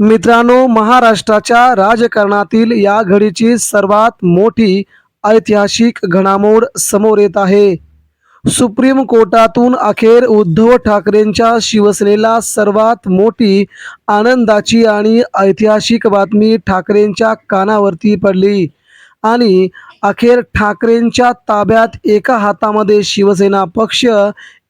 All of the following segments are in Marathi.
मित्रांनो महाराष्ट्राच्या राजकारणातील या घडीची सर्वात मोठी ऐतिहासिक घडामोड समोर येत आहे. सुप्रीम कोर्टातून अखेर उद्धव ठाकरेंच्या शिवसेनेला सर्वात मोठी आनंदाची आणि ऐतिहासिक बातमी ठाकरेंच्या कानावरती पडली. आणि अखेर ठाकरेंच्या ताब्यात एका हातामध्ये शिवसेना पक्ष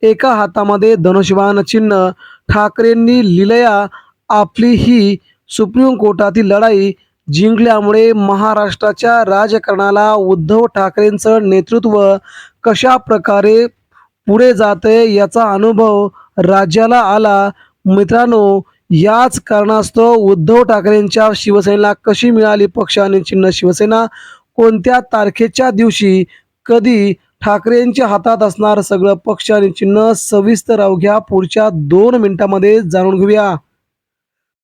एका हातामध्ये धनुष्यबाण चिन्ह ठाकरेंनी लिलया आपली ही सुप्रीम कोर्टातील लढाई जिंकल्यामुळे महाराष्ट्राच्या राजकारणाला उद्धव ठाकरेंचं नेतृत्व कशा प्रकारे पुढे जाते याचा अनुभव राज्याला आला. मित्रांनो याच कारणास्तव उद्धव ठाकरेंच्या शिवसेनेला कशी मिळाली पक्ष आणि चिन्ह? शिवसेना कोणत्या तारखेच्या दिवशी कधी ठाकरेंच्या हातात असणार सगळं पक्ष आणि चिन्ह? सविस्तर अवघ्या पुढच्या दोन मिनिटांमध्ये जाणून घेऊया.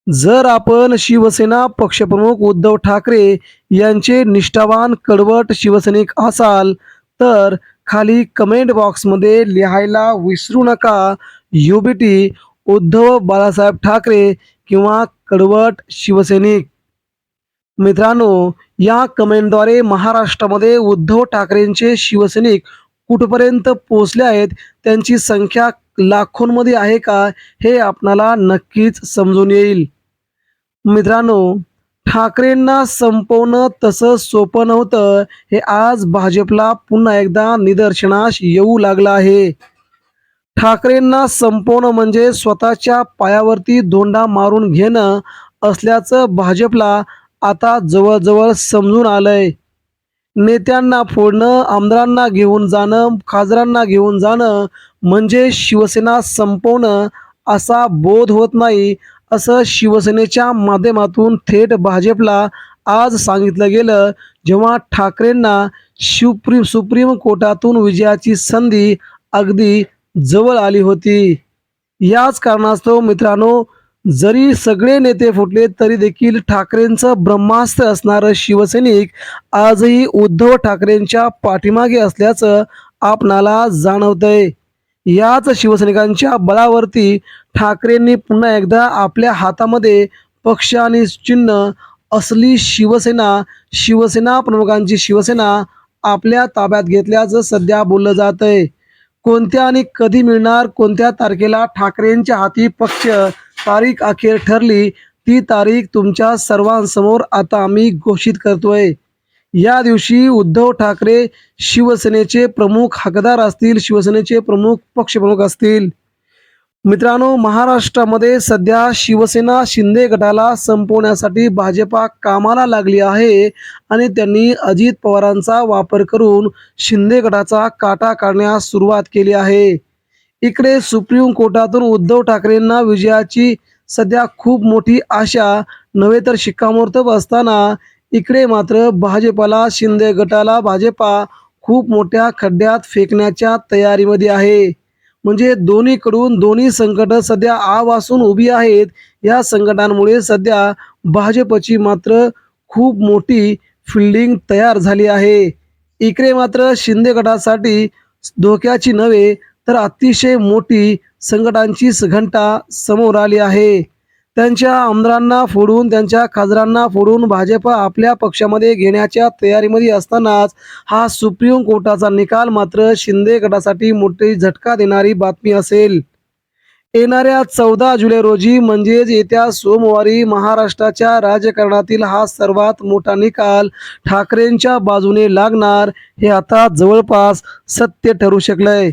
जर आपण शिवसेना पक्षप्रमुख उद्धव ठाकरे यांचे निष्ठावान कडवट शिवसैनिक असाल तर खाली कमेंट बॉक्समध्ये लिहायला विसरू नका. युबीटी उद्धव बाळासाहेब ठाकरे किंवा कडवट शिवसैनिक. मित्रांनो या कमेंटद्वारे महाराष्ट्रामध्ये उद्धव ठाकरेंचे शिवसैनिक कुठपर्यंत पोहोचले आहेत त्यांची संख्या लाखोंमध्ये आहे का हे आपणाला नक्कीच समजून येईल. मित्रांनो ठाकरेंना संपवणं तसं सोपं नव्हतं. हे आज भाजपला पुन्हा एकदा निदर्शनास येऊ लागलं आहे. ठाकरेंना संपवणं म्हणजे स्वतःच्या पायावरती धोंडा मारून घेणं असल्याचं भाजपला आता जवळजवळ समजून आलंय. नेत्यांना फोडणं आमदारांना घेऊन जाणं खासदारांना घेऊन जाणं म्हणजे शिवसेना संपवणं असा बोध होत नाही. असं शिवसेनेच्या माध्यमातून थेट भाजपला आज सांगितलं गेलं जेव्हा ठाकरेंना सुप्रीम सुप्रीम कोर्टातून विजयाची संधी अगदी जवळ आली होती. याच कारणास्तव मित्रांनो जरी सगळे नेते फुटले तरी देखील ठाकरेंचं ब्रह्मास्त्र असणारं शिवसैनिक आजही उद्धव ठाकरेंच्या पाठीमागे असल्याचं आपणाला जाणवतंय. याच शिवसैनिकांच्या बळावरती ठाकरेंनी पुन्हा एकदा आपल्या हातामध्ये पक्ष आणि चिन्ह असली शिवसेना शिवसेना प्रमुखांची शिवसेना आपल्या ताब्यात घेतल्याचं सध्या बोललं जात आहे कोणत्या आणि कधी मिळणार कोणत्या तारखेला ठाकरेंच्या हाती पक्ष तारीख अखेर ठरली ती तारीख तुमच्या सर्वांसमोर आता आम्ही घोषित करतोय. या दिवशी उद्धव ठाकरे शिवसेनेचे प्रमुख हकदार असतील शिवसेनेचे प्रमुख पक्षप्रमुख असतील. मित्रांनो महाराष्ट्रामध्ये सध्या शिवसेना शिंदे गटाला संपवण्यासाठी भाजपा कामाला लागली आहे आणि त्यांनी अजित पवारांचा वापर करून शिंदे गटाचा काटा काढण्यास सुरुवात केली आहे. इकडे सुप्रीम कोर्टातून उद्धव ठाकरेंना विजयाची सध्या खूप मोठी आशा नव्हे तर शिक्कामोर्तब असताना इकडे मात्र भाजपाला शिंदे गटाला भाजपा खूप मोठ्या खड्ड्यात फेकण्याच्या तयारीमध्ये आहे. म्हणजे दोन्हीकडून दोन्ही संकट सध्या आ वासून उभी आहेत. या संकटांमुळे सध्या भाजपची मात्र खूप मोठी फिल्डिंग तयार झाली आहे. इकडे मात्र शिंदे गटासाठी धोक्याची नव्हे तर अतिशय मोठी संकटांची घंटा समोर आली आहे. त्यांच्या आमदारांना फोडून त्यांच्या खासदारांना फोडून भाजप आपल्या पक्षामध्ये घेण्याच्या तयारीमध्ये असतानाच हा सुप्रीम कोर्टाचा निकाल मात्र शिंदे गटासाठी मोठी झटका देणारी बातमी असेल. येणाऱ्या चौदा जुलै रोजी म्हणजेच येत्या सोमवारी महाराष्ट्राच्या राजकारणातील हा सर्वात मोठा निकाल ठाकरेंच्या बाजूने लागणार हे आता जवळपास सत्य ठरू शकलंय.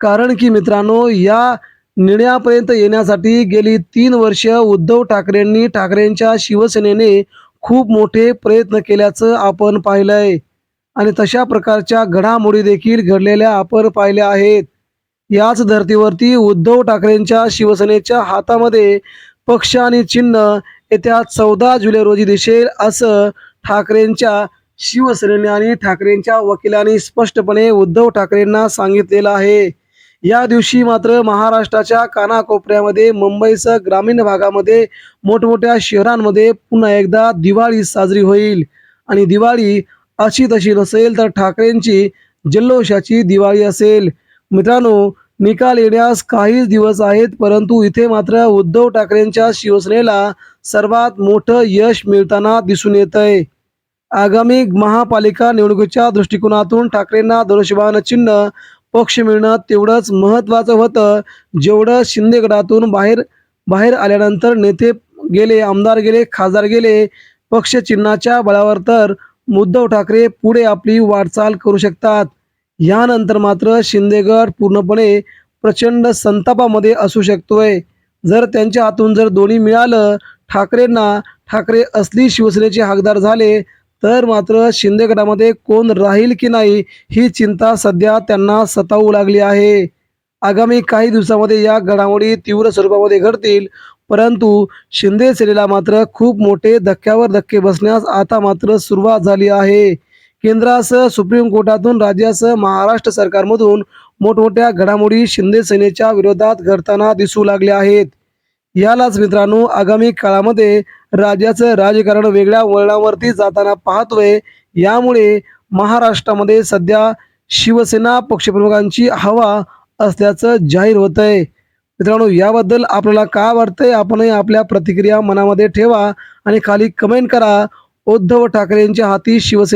कारण की मित्रांनो या निर्णयापर्यंत येण्यासाठी गेली तीन वर्ष उद्धव ठाकरेंनी ठाकरेंच्या शिवसेनेने खूप मोठे प्रयत्न केल्याचं आपण पाहिलंय. आणि तशा प्रकारच्या घडामोडी देखील घडलेल्या आपण पाहिल्या आहेत. याच धर्तीवरती उद्धव ठाकरेंच्या शिवसेनेच्या हातामध्ये पक्ष आणि चिन्ह येत्या चौदा जुलै रोजी दिसेल असं ठाकरेंच्या शिवसेनेने आणि ठाकरेंच्या वकिलांनी स्पष्टपणे उद्धव ठाकरेंना सांगितलेलं आहे. या दिवशी मात्र महाराष्ट्राच्या कानाकोपऱ्यामध्ये मुंबईसह ग्रामीण भागामध्ये मोठमोठ्या शहरांमध्ये पुन्हा एकदा दिवाळी साजरी होईल. आणि दिवाळी अशी तशी नसेल तर ठाकरेंची जल्लोषाची दिवाळी असेल. मित्रांनो निकाल येण्यास काहीच दिवस आहेत परंतु इथे मात्र उद्धव ठाकरेंच्या शिवसेनेला सर्वात मोठं यश मिळताना दिसून येत आहे आगामी महापालिका निवडणुकीच्या दृष्टिकोनातून ठाकरेंना धनुष्यबाण चिन्ह पक्ष मिळणं तेवढंच महत्त्वाचं होतं. जेवढं शिंदे गटातून बाहेर बाहेर आल्यानंतर नेते गेले आमदार गेले खासदार गेले पक्ष चिन्हाच्या बळावर तर उद्धव ठाकरे पुढे आपली वाटचाल करू शकतात. यानंतर मात्र शिंदेगड पूर्णपणे प्रचंड संतापामध्ये असू शकतोय. जर त्यांच्या हातून जर दोन्ही मिळालं ठाकरेंना ठाकरे असली शिवसेनेचे हकदार झाले तर मात्र शिंदे गटामध्ये कोण राहील की नाही ही चिंता सध्या त्यांना सतावू लागली आहे. आगामी काही दिवसामध्ये या घडामोडी तीव्र स्वरूपामध्ये घडतील परंतु शिंदे सेनेला मात्र खूप मोठे धक्क्यावर धक्के बसण्यास आता मात्र सुरुवात झाली आहे. केंद्रासह सुप्रीम कोर्टातून राज्यासह महाराष्ट्र सरकारमधून मोठमोठ्या घडामोडी शिंदे सेनेच्या विरोधात घडताना दिसू लागल्या आहेत. यालाच मित्रांनो आगामी काळामध्ये राज्याचं राजकारण वेगळ्या वळणावरती जाताना पाहतोय. यामुळे महाराष्ट्रामध्ये सध्या शिवसेना पक्षप्रमुखांची हवा असल्याचं जाहीर होत आहे मित्रांनो याबद्दल आपल्याला काय वाटतंय आपणही आपल्या प्रतिक्रिया मनामध्ये ठेवा आणि खाली कमेंट करा. उद्धव ठाकरेंच्या हाती शिवसेना